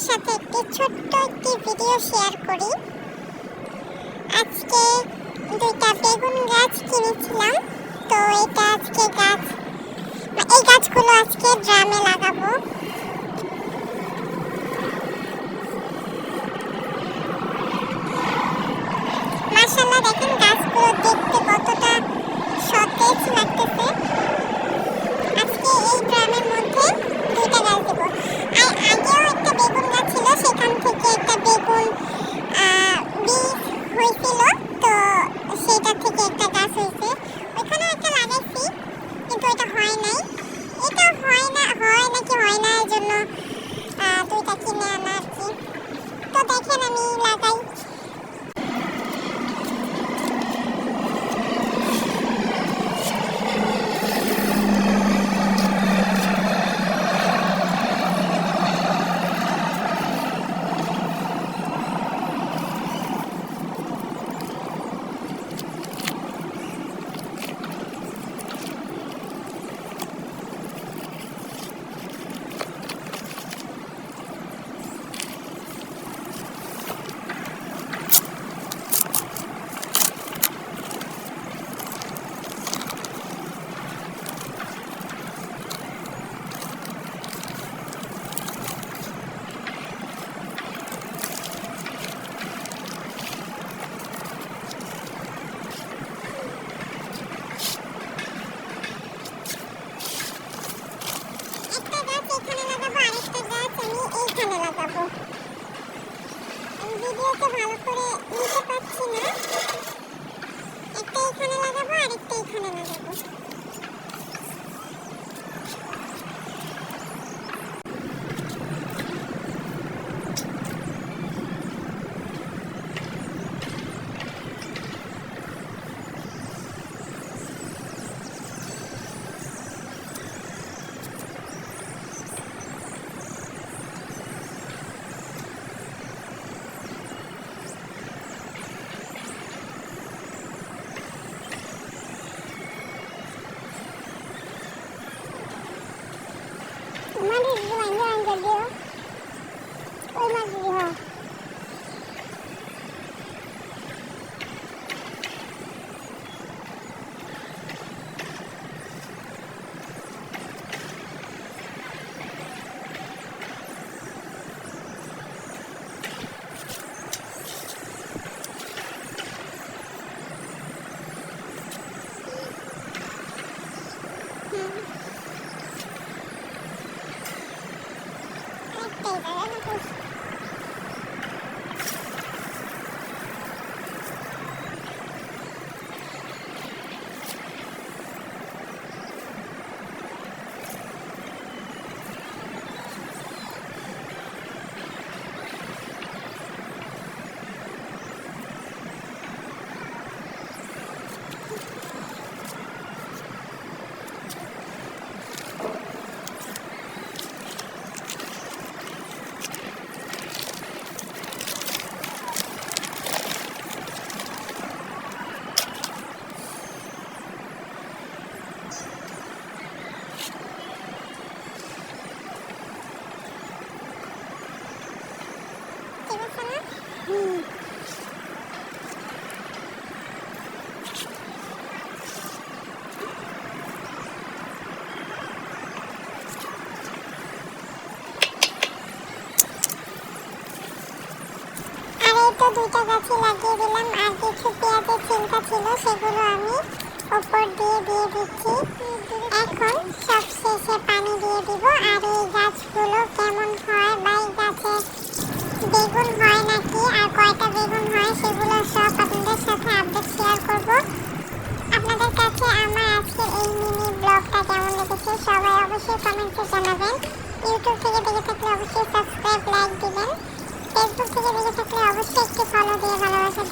আপনাদের সাথে একটি ছোট্ট একটি ভিডিও শেয়ার করি। আজকে দুইটা বেগুন গাছ কিনেছিলাম। তো এটা আজকে গাছ এই গাছগুলো আজকে ড্রামে লাগাবো মাশাআল্লাহ দেখেন গাছগুলো দেখতে কতটা সতেজ লাগতেছে আজকে এই ড্রামের মধ্যে দুইটা গাছ দেবো আর আগেও একটা বেগুন গাছ ছিল সেখান থেকে একটা বেগুন আহ, বীজ হয়েছিল তো সেটা থেকে একটা গাছ হয়েছে ওইখানেও একটা লাগাইছি কিন্তু এটা হয় নাই এটা হয় না হয় নাকি হয় না এর জন্য আহ, দুইটা কিনে আনা আর কি তো দেখেন আমি লাগাই একটা গাছ এখানে লাগাবো আরেকটা গাছ আমি এইখানে লাগাবো আমি ভিডিওতে ভালো করে নিতে পারছি না। একটা এখানে লাগাবো আরেকটা এখানে তো দুইটা গাছই লাগিয়ে দিলাম, আর কিছু পেঁয়াজের চিন্তা ছিল সেগুলো আমি ওপর দিয়ে দিয়ে দিচ্ছি। এখন সব শেষে পানি দিয়ে দিব, আর এই গাছগুলো কেমন হয় বা এই গাছে বেগুন হয় নাকি? আর কয়টা বেগুন হয় সেগুলো সব আপনাদের সাথে আপডেট শেয়ার করব। আপনাদের কাছে আমার আজকের এই মিনি ব্লগটা কেমন লেগেছে সবাই অবশ্যই কমেন্টে জানাবেন। ইউটিউব থেকে দেখে থাকলে অবশ্যই সাবস্ক্রাইব লাইক দিবেন। ফেসবুক থেকে দেখে থাকলে অবশ্যই একটি ফলো দিয়ে ভালোবাসা